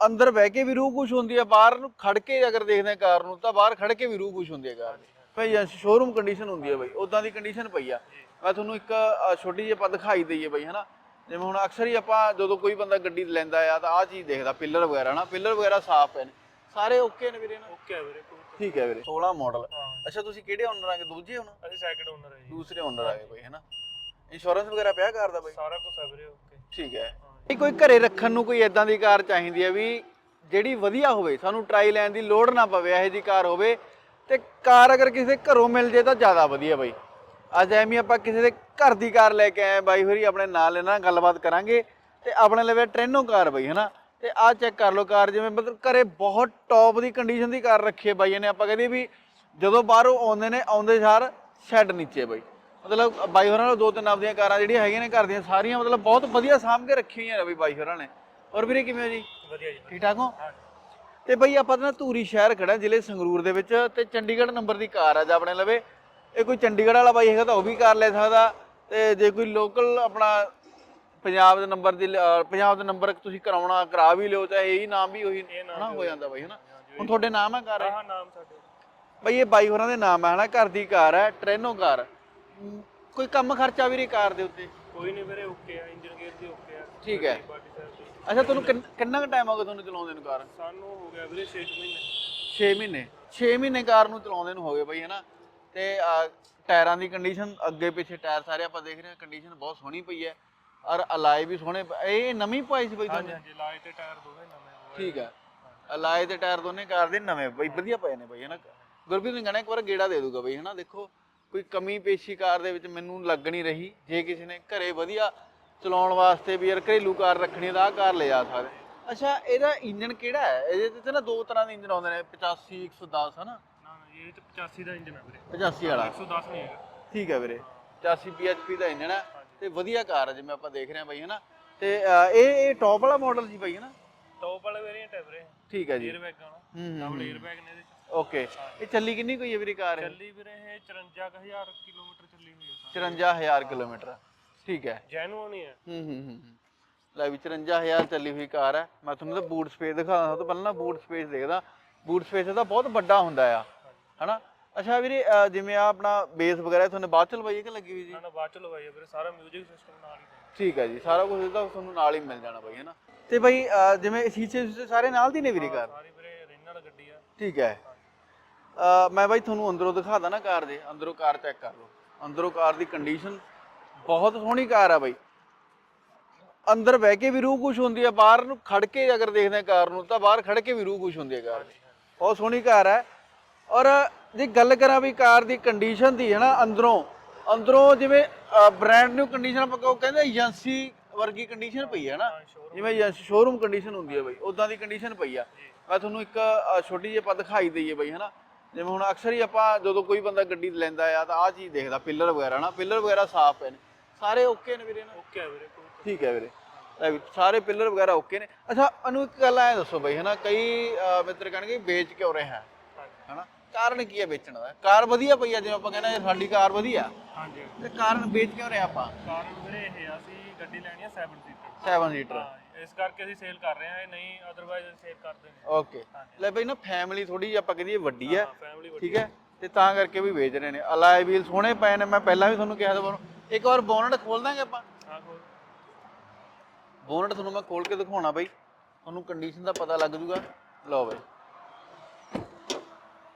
ਅੰਦਰ ਬਹਿ ਕੇ ਵੀ ਰੂਹ ਖੁਸ਼ ਹੁੰਦੀ ਹੈ ਬਾਹਰ ਨੂੰ ਖੜ ਕੇ ਅਗਰ ਦੇਖਦੇ ਆ ਕਾਰ ਨੂੰ ਤਾਂ ਬਾਹਰ ਖੜ ਕੇ ਵੀ ਰੂਹ ਖੁਸ਼ ਹੁੰਦੀ ਹੈ ਕਾਰ ਦੀ ਭਾਈ ਸ਼ੋਰੂਮ ਕੰਡੀਸ਼ਨ ਹੁੰਦੀ ਹੈ ਬਾਈ ਉਦਾਂ ਦੀ ਕੰਡੀਸ਼ਨ ਪਈ ਆ। ਮੈਂ ਤੁਹਾਨੂੰ ਇੱਕ ਛੋਟੀ ਜਿਹੀ ਆਪਾਂ ਦਿਖਾਈ ਦਈਏ ਬਾਈ ਹਨਾ। ਜਿਵੇਂ ਹੁਣ ਅਕਸਰ ਹੀ ਆਪਾਂ ਜਦੋਂ ਕੋਈ ਬੰਦਾ ਗੱਡੀ ਲੈਂਦਾ ਆ ਤਾਂ ਆਹ ਚੀਜ਼ ਦੇਖਦਾ ਪਿੱਲਰ ਵਗੈਰਾ ਨਾ ਪਿੱਲਰ ਵਗੈਰਾ ਸਾਫ਼ ਨੇ। ਸਾਰੇ ਓਕੇ ਨੇ ਵੀਰੇ ਨਾ? ਓਕੇ ਹੈ ਵੀਰੇ ਠੀਕ ਹੈ ਵੀਰੇ। 16 ਮਾਡਲ ਹਾਂ। ਅੱਛਾ ਤੁਸੀਂ ਕਿਹੜੇ ਓਨਰ ਆਗੇ? ਦੂਜੇ ਹੁਣ ਅਸੀਂ ਸੈਕਿੰਡ ਓਨਰ ਹੈ ਜੀ। ਦੂਸਰੇ ਓਨਰ ਆਗੇ ਬਾਈ ਹਨਾ। ਇੰਸ਼ੋਰੈਂਸ ਵਗੈਰਾ ਪਿਆ ਕਾਰ ਦਾ ਬਾਈ? ਸਾਰਾ ਕੁਝ ਹੈ ਵੀਰੇ ਓਕੇ ਠੀਕ ਹੈ। ਇਹ ਕੋਈ ਘਰੇ ਰੱਖਣ ਨੂੰ ਕੋਈ ਇਦਾਂ ਦੀ ਕਾਰ ਚਾਹੀਦੀ ਹੈ ਵੀ ਜਿਹੜੀ ਵਧੀਆ ਹੋਵੇ, ਸਾਨੂੰ ਟਰਾਈ ਲੈਣ ਦੀ ਲੋੜ ਨਾ ਪਵੇ, ਇਹੋ ਜੀ ਕਾਰ ਹੋਵੇ। ਤੇ ਕਾਰ ਅਗਰ ਕਿਸੇ ਘਰੋਂ ਮਿਲ ਜੇ ਤਾਂ ਜ਼ਿਆਦਾ ਵਧੀਆ ਬਾਈ। ਅੱਜ ਐਵੇਂ ਆਪਾਂ ਕਿਸੇ ਦੇ ਘਰ ਦੀ ਕਾਰ ਲੈ ਕੇ ਆਏ ਬਾਈ ਹੋਰੀ ਆਪਣੇ ਨਾਲ ਇਹਨਾਂ ਨਾਲ ਗੱਲਬਾਤ ਕਰਾਂਗੇ। ਤੇ ਆਪਣੇ ਲਵੇ ਟ੍ਰੈਨੋ ਕਾਰ ਬਾਈ, ਹਨਾ? ਤੇ ਆਹ ਚੈੱਕ ਕਰ ਲਓ ਕਾਰ, ਜਿਵੇਂ ਮਤਲਬ ਘਰੇ ਬਹੁਤ ਟੌਪ ਦੀ ਕੰਡੀਸ਼ਨ ਦੀ ਕਾਰ ਰੱਖੀ ਹੈ ਬਾਈਆਂ ਨੇ ਆਪਾਂ ਕਹਦੇ ਵੀ ਜਦੋਂ ਬਾਹਰੋਂ ਆਉਂਦੇ ਨੇ, ਆਉਂਦੇ ਸਾਰ ਸ਼ੈੱਡ ਨੀਚੇ ਬਾਈ। ਮਤਲਬ ਬਾਈ ਹੋਰਾਂ ਨਾਲ ਦੋ ਤਿੰਨ ਆਪਦੀਆਂ ਕਾਰਾਂ ਜਿਹੜੀਆਂ ਹੈਗੀਆਂ ਨੇ ਘਰ ਦੀਆਂ ਸਾਰੀਆਂ ਮਤਲਬ ਬਹੁਤ ਵਧੀਆ ਸਾਂਭ ਕੇ ਰੱਖੀਆਂ ਹੋਈਆਂ ਨੇ ਬਈ ਬਾਈ ਹੋਰਾਂ ਨੇ। ਔਰ ਵੀਰੇ ਕਿਵੇਂ ਹੋ ਜੀ? ਵਧੀਆ ਜੀ। ਠੀਕ ਠਾਕ ਹੋ? ਤੇ ਬਈ ਆਪਾਂ ਤਾਂ ਨਾ ਧੂਰੀ ਸ਼ਹਿਰ ਖੜਾ ਜ਼ਿਲ੍ਹੇ ਸੰਗਰੂਰ ਦੇ ਵਿੱਚ ਤੇ ਚੰਡੀਗੜ੍ਹ ਨੰਬਰ ਦੀ ਕਾਰ ਆ ਜਾਂ ਆਪਣੇ ਲਵੇ। ਇਹ ਕੋਈ ਚੰਡੀਗੜ੍ਹ ਵਾਲਾ ਬਾਈ ਹੈਗਾ ਤਾਂ ਉਹ ਵੀ ਕਾਰ ਲੈ ਸਕਦਾ ਤੇ ਜੇ ਕੋਈ ਲੋਕਲ ਆਪਣਾ ਪੰਜਾਬ ਦੇ ਨੰਬਰ ਦੀ ਪੰਜਾਬ ਦੇ ਨੰਬਰ ਤੁਸੀਂ ਕਰਾਉਣਾ ਕਰਾ ਵੀ ਲਿਓ ਚਾਹੇ ਇਹੀ ਨਾਮ ਵੀ ਉਹੀ ਵੀ ਹੋ ਜਾਂਦਾ ਬਾਈ ਹਨਾ? ਹੁਣ ਤੁਹਾਡੇ ਨਾਮ ਹੈ ਕਾਰ? ਹਾਂ ਨਾਮ ਸਾਡੇ। ਬਈ ਇਹ ਬਾਈ ਹੋਰਾਂ ਦੇ ਨਾਮ ਹੈ ਹਨਾ? ਘਰ ਦੀ ਕਾਰ ਹੈ ਟ੍ਰੈਨੋ ਕਾਰ। ਕੋਈ ਕੰਮ ਖਰਚਾ ਵੀ ਨਹੀਂ ਕਾਰ ਦੇ ਉੱਤੇ? ਕੋਈ ਨਹੀਂ ਵੀਰੇ ਓਕੇ ਆ ਇੰਜਨ ਗੇਅਰ ਦੀ ਓਕੇ ਆ। ਠੀਕ ਹੈ। ਅੱਛਾ ਤੁਹਾਨੂੰ ਕਿੰਨ- ਕਿੰਨਾ ਕੁ ਟਾਈਮ ਹੋ ਗਿਆ ਤੁਹਾਨੂੰ ਚਲਾਉਂਦੇ ਨੂੰ ਕਾਰ? ਸਾਨੂੰ ਹੋ ਗਿਆ ਵੀਰੇ 6 ਮਹੀਨੇ। 6 ਮਹੀਨੇ। 6 ਮਹੀਨੇ ਕਾਰ ਨੂੰ ਚਲਾਉਂਦੇ ਨੂੰ ਹੋ ਗਏ ਬਈ ਹਨਾ? ਤੇ ਅਹ, ਟਾਇਰਾਂ ਦੀ ਕੰਡੀਸ਼ਨ ਅੱਗੇ ਪਿੱਛੇ ਟਾਇਰ ਸਾਰੇ ਆਪਾਂ ਦੇਖ ਰਹੇ ਹਾਂ ਕੰਡੀਸ਼ਨ ਬਹੁਤ ਸੋਹਣੀ ਪਈ ਹੈ। ਔਰ ਅਲਾਈ ਵੀ ਸੋਹਣੇ ਪ- ਇਹ ਨਵੀਂ ਪਾਈ ਸੀ ਬਈ ਹਾਂਜੀ ਤੁਹਾਨੂੰ? ਹਾਂਜੀ ਲਾਏ ਤੇ ਟਾਇਰ ਦੋਵੇਂ ਨਵੇਂ ਹੋਏ ਠੀਕ ਹੈ ਅਲਾਈ ਤੇ ਟਾਇਰ ਦੋਨੇ ਕਾਰ ਦੇ ਨਵੇਂ ਬਈ ਵਧੀਆ ਪਏ ਨੇ ਬਈ ਹਨਾ? ਗੁਰਪ੍ਰੀਤ ਨੇ ਕਹਿਣਾ ਇੱਕ ਵਾਰ ਗੇੜਾ ਦੇ ਦੂਗਾ ਬਈ ਹਨਾ? ਦੇਖੋ ਕੋਈ ਕਮੀ ਪੇਸ਼ੀ ਕਾਰ ਦੇ ਵਿੱਚ ਮੈਨੂੰ ਲੱਗ ਨਹੀਂ ਰਹੀ ਜੇ ਕਿਸੇ ਨੇ ਘਰੇ ਵਧੀਆ ਚਲਾਉਣ ਵਾਸਤੇ ਵੀ ਯਾਰ ਘਰੇਲੂ ਕਾਰ ਰੱਖਣੀ ਤਾਂ ਆਹ ਕਾਰ ਲੈ ਜਾ ਸਕਦੇ ਅੱਛਾ ਇਹਦਾ ਇੰਜਨ ਕਿਹੜਾ ਹੈ? ਇਹਦੇ ਤੇ ਨਾ ਦੋ ਤਰ੍ਹਾਂ ਦੇ ਇੰਜਨ ਆਉਂਦੇ ਨੇ 85 110 ਹਨਾ? ਨਾ ਨਾ ਜੀ, ਇਹ ਤੇ 85 ਦਾ ਇੰਜਨ ਹੈ ਵੀਰੇ। 85 ਵਾਲਾ। 110 ਨਹੀਂ ਹੈਗਾ। ਠੀਕ ਹੈ ਵੀਰੇ। 85 PHP ਦਾ ਇੰਜਨ ਹੈ ਤੇ ਵਧੀਆ ਕਾਰ ਹੈ ਜਿਵੇਂ ਆਪਾਂ ਦੇਖ ਰਹੇ ਹਾਂ ਬਾਈ ਹਨਾ? ਤੇ ਅਹ, ਇਹ ਇਹ ਟੌਪ ਵਾਲਾ ਮਾਡਲ ਸੀ ਬਾਈ ਹਨਾ? ਟੌਪ ਵਾਲੇ ਵੇਰੀਐਂਟ ਹੈ ਵੀਰੇ। ਠੀਕ ਹੈ ਜੀ। 에ਅਰ ਬੈਗ ਵਾਲਾ। ਹੂੰ ਹੂੰ ਡਬਲ 에ਅਰ ਬੈਗ ਨੇ ਇਹਦੇ ਚ। ਓਕੇ। ਇਹ ਚੱਲੀ ਕਿੰਨੀ ਕੋਈ ਹੈ ਵੀਰੇ ਕਾਰ ਇਹ? ਚੱਲੀ ਵੀਰੇ ਇਹ 54000 ਕਿਲੋਮੀਟਰ ਚੱਲੀ ਹੋਈ ਹੈ 54000 ਕਿਲੋਮੀਟਰ। ਠੀਕ ਹੈ। ਜੈਨੂਅਨ ਹੀ ਹੈ। ਹੂੰ ਹੂੰ ਹੂੰ। ਲੈ ਵੀ 54000 ਚੱਲੀ ਹੋਈ ਕਾਰ ਹੈ। ਮੈਂ ਤੁਹਾਨੂੰ ਤਾਂ ਬੂਟ ਸਪੇਸ ਦਿਖਾਉਂਦਾ ਸਭ ਤੋਂ ਪਹਿਲਾਂ ਨਾ ਬੂਟ ਸਪੇਸ ਦੇਖਦਾ। ਬੂਟ ਸਪੇਸ ਇਹਦਾ ਬਹੁਤ ਵੱਡਾ ਹੁੰਦਾ ਆ। ਹਨਾ? ਅੱਛਾ ਵੀਰੇ ਜਿਵੇਂ ਆ ਆਪਣਾ ਬੇਸ ਵਗੈਰਾ ਤੁਹਾਨੂੰ ਬਾਅਦ ਚ ਲਵਾਈ ਹੈ ਕਿ ਲੱਗੀ ਹੋਈ ਜੀ? ਨਾ ਬਾਅਦ ਚ ਲਵਾਈ ਹੈ ਵੀਰੇ। ਸਾਰਾ 뮤직 ਸਿਸਟਮ ਨਾਲ ਹੀ। ਠੀਕ ਹੈ ਜੀ। ਸਾਰਾ ਕੁਝ ਇਹਦਾ ਤੁਹਾਨੂੰ ਨਾਲ ਹੀ ਮਿਲ ਜਾਣਾ ਬਾਈ ਹਨਾ? ਤੇ ਬਾਈ ਜਿਵੇਂ ਸ਼ੀਸ਼ੇ ਸਾਰੇ ਨਾਲ ਦੀ ਨੇ ਵੀਰੇ ਕਾਰ? ਸਾਰੀ ਵੀਰੇ ਰੀਨਲ ਗੱਡੀ ਆ। ਠੀਕ ਹੈ। ਮੈਂ ਬਾਈ ਤੁਹਾਨੂੰ ਅੰਦਰੋਂ ਦਿਖਾਦਾ ਨਾ ਕਾਰ ਦੇ। ਅੰਦਰੋਂ ਕਾਰ ਚੈੱਕ ਕਰ ਲਓ। ਅੰਦਰੋਂ ਕਾਰ ਦੀ ਕੰਡੀਸ਼ਨ ਬਹੁਤ ਸੋਹਣੀ ਕਾਰ ਆ ਬਾਈ। ਅੰਦਰ ਬਹਿ ਕੇ ਵੀ ਰੂਹ ਖੁਸ਼ ਹੁੰਦੀ ਹੈ ਬਾਹਰ ਨੂੰ ਖੜ ਕੇ ਅਗਰ ਦੇਖਦੇ ਆ ਕਾਰ ਨੂੰ, ਤਾਂ ਬਾਹਰ ਖੜ ਕੇ ਵੀ ਰੂਹ ਖੁਸ਼ ਹੁੰਦੀ ਹੈ ਕਾਰ ਦੀ। ਬਹੁਤ ਸੋਹਣੀ ਕਾਰ ਹੈ ਔਰ ਜੇ ਗੱਲ ਕਰਾਂ ਵੀ ਕਾਰ ਦੀ ਕੰਡੀਸ਼ਨ ਦੀ ਹੈ ਨਾ, ਅੰਦਰੋਂ ਅੰਦਰੋਂ ਜਿਵੇਂ ਬ੍ਰਾਂਡ ਨਿਊ ਕੰਡੀਸ਼ਨ ਆਪਾਂ ਕਹਿੰਦੇ ਏਜੰਸੀ ਵਰਗੀ ਕੰਡੀਸ਼ਨ ਪਈ ਹੈ ਨਾ। ਜਿਵੇਂ ਏਜੰਸੀ ਸ਼ੋਰੂਮ ਕੰਡੀਸ਼ਨ ਹੁੰਦੀ ਹੈ ਬਾਈ ਉਦਾਂ ਦੀ ਕੰਡੀਸ਼ਨ ਪਈ ਆ। ਮੈਂ ਤੁਹਾਨੂੰ ਇੱਕ ਛੋਟੀ ਜਿਹੀ ਆਪਾਂ ਦਿਖਾਈ ਦਈਏ ਬਾਈ ਹਨਾ ਜਿਵੇਂ ਹੁਣ ਅਕਸਰ ਹੀ ਆਪਾਂ ਜਦੋਂ ਕੋਈ ਬੰਦਾ ਗੱਡੀ ਲੈਂਦਾ ਆ ਤਾਂ ਆਹ ਚੀਜ਼ ਦੇਖਦਾ ਪਿੱਲਰ ਵਗੈਰਾ ਨਾ ਪਿੱਲਰ ਵਗੈਰਾ ਸਾਫ਼ ਪਏ ਨੇ। ਸਾਰੇ ਓਕੇ ਨੇ ਵੀਰੇ ਨਾ? ਓਕੇ ਹੈ ਵੀਰੇ ਠੀਕ ਹੈ ਵੀਰੇ। ਲੈ ਵੀ ਸਾਰੇ ਪਿੱਲਰ ਵਗੈਰਾ ਓਕੇ ਨੇ। ਅੱਛਾ ਅਨੂ ਇੱਕ ਗੱਲ ਐ ਦੱਸੋ ਬਾਈ ਹਨਾ ਕਈ ਮਿੱਤਰ ਕਹਿਣਗੇ ਵੇਚ ਕਿਉਂ ਰਹੇ ਹੈ ਹਨਾ? ਕਾਰਨ ਕੀ ਹੈ ਵੇਚਣ ਦਾ? ਕਾਰ ਵਧੀਆ ਪਈ ਆ ਜਿਵੇਂ ਆਪਾਂ ਕਹਿੰਦੇ ਹਾਂ ਸਾਡੀ ਕਾਰ ਵਧੀਆ। ਹਾਂਜੀ ਤੇ ਕਾਰਨ ਵੇਚ ਕਿਉਂ ਰਹੇ ਆਪਾਂ? ਕਾਰਨ ਵੀਰੇ ਇਹ ਆ ਅਸੀਂ ਗੱਡੀ ਲੈਣੀ ਆ 7 ਸੀਟਰ 7 ਲੀਟਰ ਹਾਂ ਇਸ ਕਰਕੇ ਅਸੀਂ ਸੇਲ ਕਰ ਰਹੇ ਹਾਂ ਇਹ ਨਹੀਂ ਅਦਰਵਾਈਜ਼ ਸੇਲ ਕਰਦੇ ਨੇ ਓਕੇ ਲੈ ਬਈ ਨਾ ਫੈਮਿਲੀ ਥੋੜੀ ਆਪਾਂ ਕਹਦੀਏ ਵੱਡੀ ਹੈ ਫੈਮਿਲੀ ਠੀਕ ਹੈ? ਤੇ ਤਾਂ ਕਰਕੇ ਵੀ ਵੇਚ ਰਹੇ ਨੇ। ਅਲਾਈ ਵੀਲ ਸੋਹਣੇ ਪਏ ਨੇ ਮੈਂ ਪਹਿਲਾਂ ਵੀ ਤੁਹਾਨੂੰ ਕਿਹਾ ਸੀ ਇੱਕ ਵਾਰ ਬੋਨਟ ਖੋਲ ਦਾਂਗੇ ਆਪਾਂ? ਹਾਂ ਕੋਲ ਬੋਨਟ ਤੁਹਾਨੂੰ ਮੈਂ ਖੋਲ ਕੇ ਦਿਖਾਉਣਾ ਬਈ। ਤੁਹਾਨੂੰ ਕੰਡੀਸ਼ਨ ਦਾ ਪਤਾ ਲੱਗ ਜੂਗਾ। ਲਓ ਬਈ।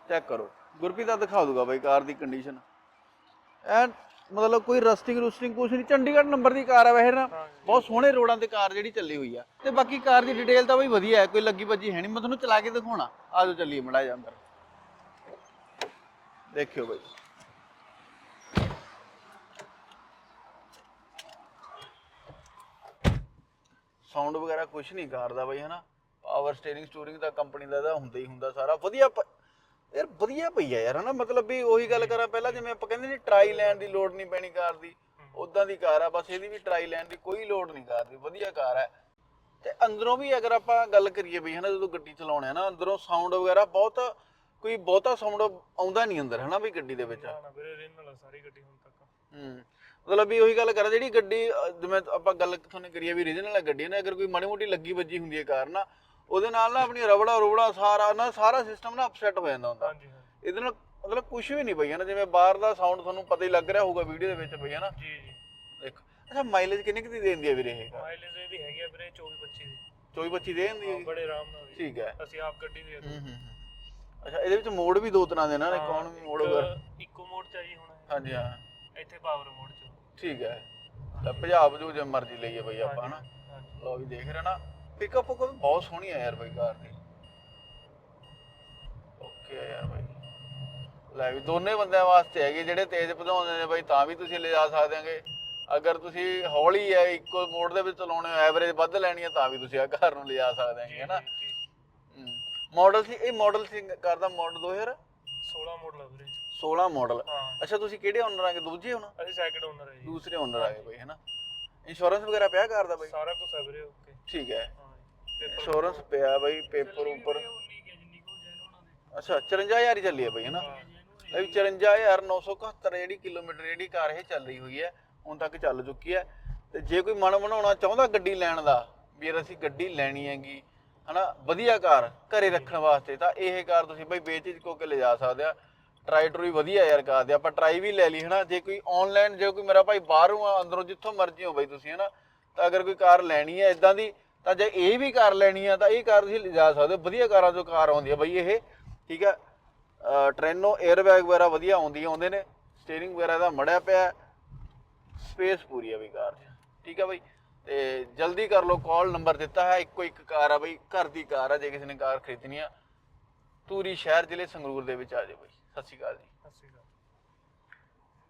ਚੈੱਕ ਕਰੋ। ਗੁਰਪ੍ਰੀਤ ਦਾ ਦਿਖਾ ਦੂਗਾ ਬਈ ਕਾਰ ਦੀ ਕੰਡੀਸ਼ਨ ਐਨ ਮਤਲਬ ਕੋਈ ਰਸਟਿੰਗ ਰੁਸਟਿੰਗ ਕੁਛ ਨਹੀਂ ਚੰਡੀਗੜ੍ਹ ਨੰਬਰ ਦੀ ਕਾਰ ਹੈ ਵੈਸੇ ਨਾ ਬਹੁਤ ਸੋਹਣੇ ਰੋਡਾਂ ਤੇ ਕਾਰ ਜਿਹੜੀ ਚੱਲੀ ਹੋਈ ਆ। ਤੇ ਬਾਕੀ ਕਾਰ ਦੀ ਡਿਟੇਲ ਤਾਂ ਬਈ ਵਧੀਆ ਹੈ ਕੋਈ ਲੱਗੀ ਭੱਜੀ ਹੈ ਨਹੀਂ। ਮੈਂ ਤੁਹਾਨੂੰ ਚਲਾ ਕੇ ਦਿਖਾਉਣਾ। ਆਜੋ ਚੱਲੀਏ ਮੜਾ ਜਾ ਅੰਦਰ। ਦੇਖਿਓ ਬਈ। ਸਾਊਂਡ ਵਗੈਰਾ ਕੁਝ ਨਹੀਂ ਕਰਦਾ ਬਈ ਹਨਾ? ਪਾਵਰ ਸਟੀਅਰਿੰਗ ਸਟੂਰਿੰਗ ਦਾ ਕੰਪਨੀ ਦਾ ਇਹਦਾ ਹੁੰਦਾ ਹੀ ਹੁੰਦਾ ਸਾਰਾ। ਵਧੀਆ ਯਾਰ ਵਧੀਆ ਪਈ ਆ ਯਾਰ ਹਨਾ? ਮਤਲਬ ਵੀ ਉਹੀ ਗੱਲ ਕਰਾਂ ਪਹਿਲਾਂ ਜਿਵੇਂ ਆਪਾਂ ਕਹਿੰਦੇ ਨੇ ਟਰਾਈ ਲੈਣ ਦੀ ਲੋੜ ਨਹੀਂ ਪੈਣੀ ਕਾਰ ਦੀ। ਉਦਾਂ ਦੀ ਕਾਰ ਆ ਬਸ ਇਹਦੀ ਵੀ ਟਰਾਈ ਲੈਣ ਦੀ ਕੋਈ ਲੋੜ ਨਹੀਂ ਕਾਰ ਦੀ ਵਧੀਆ ਕਾਰ ਹੈ ਤੇ ਅੰਦਰੋਂ ਵੀ ਅਗਰ ਆਪਾਂ ਗੱਲ ਕਰੀਏ ਵੀ ਹਨਾ ਜਦੋਂ ਗੱਡੀ ਚਲਾਉਣੇ ਆ ਨਾ ਅੰਦਰੋਂ ਸਾਊਂਡ ਵਗੈਰਾ ਬਹੁਤ ਕੋਈ ਬਹੁਤਾ ਸਾਊਂਡ ਆਉਂਦਾ ਨਹੀਂ ਅੰਦਰ ਹਨਾ ਵੀ ਗੱਡੀ ਦੇ ਵਿੱਚ। ਨਾ ਨਾ ਵੀਰੇ ਰੀਨਲ ਆ ਸਾਰੀ ਗੱਡੀ ਹੁਣ ਤੱਕ। ਹੂੰ ਮਤਲਬ ਵੀ ਉਹੀ ਗੱਲ ਕਰਾਂ ਜਿਹੜੀ ਗੱਡੀ ਜਿਵੇਂ ਆਪਾਂ ਗੱਲ ਤੁਹਾਨੂੰ ਕਰੀਏ ਵੀ ਰੀਜਨਲ ਗੱਡੀ ਨਾ ਅਗਰ ਕੋਈ ਮਾੜੀ ਮੋਟੀ ਲੱਗੀ ਵੱਜੀ ਹੁੰਦੀ ਹੈ ਕਾਰ ਨਾ ਉਹਦੇ ਨਾਲ ਨਾ ਆਪਣੀ ਰਬੜਾ ਰੁਬੜਾ ਸਾਰਾ ਨਾ ਸਾਰਾ ਸਿਸਟਮ ਨਾ ਅਪਸੈਟ ਹੋ ਜਾਂਦਾ ਹੁੰਦਾ। ਹਾਂਜੀ ਹਾਂਜੀ। ਇਹਦੇ ਨਾਲ ਮਤਲਬ ਕੁਝ ਵੀ ਨਹੀਂ ਹੈ ਨਾ ਜਿਵੇਂ ਬਾਹਰ ਦਾ ਸਾਊਂਡ ਤੁਹਾਨੂੰ ਪਤਾ ਹੀ ਲੱਗ ਰਿਹਾ ਹੋਊਗਾ ਵੀਡੀਓ ਦੇ ਵਿੱਚ ਹੈ ਨਾ ਜੀ ਜੀ। ਦੇਖੋ। ਅੱਛਾ ਮਾਈਲੇਜ ਕਿੰਨੀ ਕੁ ਦੀ ਦੇਂਦੀ ਹੈ ਵੀਰੇ ਇਹ? ਮਾਈਲੇਜ ਇਹਦੀ ਹੈਗੀ ਆ ਵੀਰੇ 24 25 ਦੀ। 24 25 ਦੇ ਦਿੰਦੀ ਹਾਂ, ਹੈ ਬੜੇ ਆਰਾਮ ਨਾਲ ਜੀ। ਠੀਕ ਹੈ। ਅਸੀਂ ਆਪ ਗੱਡੀ ਦੇ ਹੂੰ ਹੂੰ ਹੂੰ। ਅੱਛਾ ਇਹਦੇ ਵਿੱਚ ਮੋਡ ਵੀ ਦੋ ਤਰ੍ਹਾਂ ਦੇ ਨਾ ਇਕਨੋਮੀ ਮੋਡ ਵਗੈਰਾ ਇਕੋ ਮੋਡ ਚ ਆਈ ਹੁਣ। ਹਾਂਜੀ ਹਾਂ। ਇੱਥੇ ਪਾਵਰ ਮੋਡ ਚ। ਠੀਕ ਹੈ। ਤਾਂ ਪੰਜਾਬ ਜੋ ਜੇ ਮਰਜ਼ੀ ਲਈਏ ਬਈ ਆਪਾਂ ਹਾਂਜੀ ਲੋ ਵੀ ਦੇਖ ਰਹੇ ਨਾ। ਪਿਕਅਪ ਕੋਲ ਬਹੁਤ ਸੋਹਣੀ ਆ ਯਾਰ ਬਈ ਕਾਰ ਦੀ। ਓਕੇ ਆ ਯਾਰ ਬਈ। ਲੈ ਵੀ ਦੋਨੇ ਬੰਦਿਆਂ ਵਾਸਤੇ ਹੈਗੀ ਜਿਹੜੇ ਤੇਜ਼ ਭਜਾਉਂਦੇ ਨੇ ਬਈ ਤਾਂ ਵੀ ਤੁਸੀਂ ਲਿਜਾ ਸਕਦੇ ਹੋਗੇ। ਅਗਰ ਤੁਸੀਂ ਹੌਲੀ ਹੈ ਇੱਕੋ ਮੋਡ ਦੇ ਵਿੱਚ ਚਲਾਉਣੇ ਹੋ ਐਵਰੇਜ ਵੱਧ ਲੈਣੀ ਹੈ ਤਾਂ ਵੀ ਤੁਸੀਂ ਆ ਕਾਰ ਨੂੰ ਲਿਜਾ ਸਕਦੇ ਹੋਗੇ ਹੈਨਾ। ਮਾਡਲ ਸੀ ਇਹ ਮਾਡਲ ਸੀ ਕਰਦਾ ਮਾਡਲ 2016 16 ਮਾਡਲ ਆ ਵੀਰੇ। ਮਾਡਲ ਹਾਂ। ਅੱਛਾ ਤੁਸੀਂ ਕਿਹੜੇ ਓਨਰ ਆਗੇ? ਦੂਜੇ ਹੋ ਨਾ ਅਸੀਂ ਸੈਕਿੰਡ ਓਨਰ ਹੈ ਜੀ। ਦੂਸਰੇ ਓਨਰ ਆਗੇ ਬਈ ਹੈਨਾ ਇੰਸ਼ੋਰੈਂਸ ਵਗੈਰਾ ਪਿਆ ਕਰਦਾ ਬਈ? ਸਾਰਾ ਕੁਝ ਹੈ ਵੀਰੇ ਓਕੇ ਠੀਕ ਹੈ। ਇੰਸ਼ੋਰੈਂਸ ਪਿਆ ਬਾਈ ਪੇਪਰ ਉੱਪਰ। ਅੱਛਾ 54000 ਹੀ ਚੱਲੀ ਹੈ ਬਈ, ਹੈਨਾ? ਇਹ ਵੀ 54971 ਜਿਹੜੀ ਕਿਲੋਮੀਟਰ ਜਿਹੜੀ ਕਾਰ ਇਹ ਚੱਲ ਰਹੀ ਹੋਈ ਹੈ, ਹੁਣ ਤੱਕ ਚੱਲ ਚੁੱਕੀ ਹੈ। ਤੇ ਜੇ ਕੋਈ ਮਨ ਬਣਾਉਣਾ ਚਾਹੁੰਦਾ ਗੱਡੀ ਲੈਣ ਦਾ, ਵੀ ਯਾਰ ਅਸੀਂ ਗੱਡੀ ਲੈਣੀ ਹੈਗੀ, ਹਨਾ, ਵਧੀਆ ਕਾਰ ਘਰੇ ਰੱਖਣ ਵਾਸਤੇ, ਤਾਂ ਇਹ ਕਾਰ ਤੁਸੀਂ ਬਈ ਵੇਚ ਕੋ ਕੇ ਲਿਜਾ ਸਕਦੇ ਆ। ਟਰਾਈ ਟਰੂਈ ਵਧੀਆ ਯਾਰ ਕਾਰ ਦੇ, ਆਪਾਂ ਟਰਾਈ ਵੀ ਲੈ ਲਈ, ਹਨਾ। ਜੇ ਕੋਈ ਆਨਲਾਈਨ ਜੇ ਕੋਈ ਮੇਰਾ ਭਾਈ ਬਾਹਰੋਂ ਆ, ਅੰਦਰੋਂ ਜਿੱਥੋਂ ਮਰਜ਼ੀ ਹੋ ਬਾਈ ਤੁਸੀਂ, ਹਨਾ। ਤਾਂ ਅਗਰ ਕੋਈ ਕਾਰ ਲੈਣੀ ਹੈ ਇਦਾਂ ਦੀ ਤਾਂ ਜੇ ਇਹ ਵੀ ਕਾਰ ਲੈਣੀ ਆ, ਤਾਂ ਇਹ ਕਾਰ ਤੁਸੀਂ ਲਿਜਾ ਸਕਦੇ ਹੋ। ਵਧੀਆ ਕਾਰਾਂ ਜੋ ਕਾਰ ਆਉਂਦੀ ਹੈ ਬਈ ਇਹ। ਠੀਕ ਹੈ ਅਹ ਟ੍ਰੈਨੋ 에ਅਰਬੈਗ ਵਗੈਰਾ ਵਧੀਆ ਆਉਂਦੀ ਆਉਂਦੇ ਨੇ। ਸਟੀਅਰਿੰਗ ਵਗੈਰਾ ਦਾ ਮੜਿਆ ਪਿਆ ਸਪੇਸ ਪੂਰੀ ਆ ਬਈ ਕਾਰ 'ਚ। ਠੀਕ ਹੈ ਬਈ? ਤੇ ਜਲਦੀ ਕਰ ਲਓ ਕਾਲ ਨੰਬਰ ਦਿੱਤਾ ਹੈ। ਇੱਕੋ ਇੱਕ ਕਾਰ ਆ ਬਈ, ਘਰ ਦੀ ਕਾਰ ਆ, ਜੇ ਕਿਸੇ ਨੇ ਕਾਰ ਖਰੀਦਣੀ ਆ। ਤੂਰੀ ਸ਼ਹਿਰ ਜ਼ਿਲ੍ਹੇ ਸੰਗਰੂਰ ਦੇ ਵਿੱਚ ਆ ਜਾਓ ਬਈ। ਸਤਿ ਸ਼੍ਰੀ ਅਕਾਲ ਜੀ। ਸਤਿ ਸ਼੍ਰੀ ਅਕਾਲ।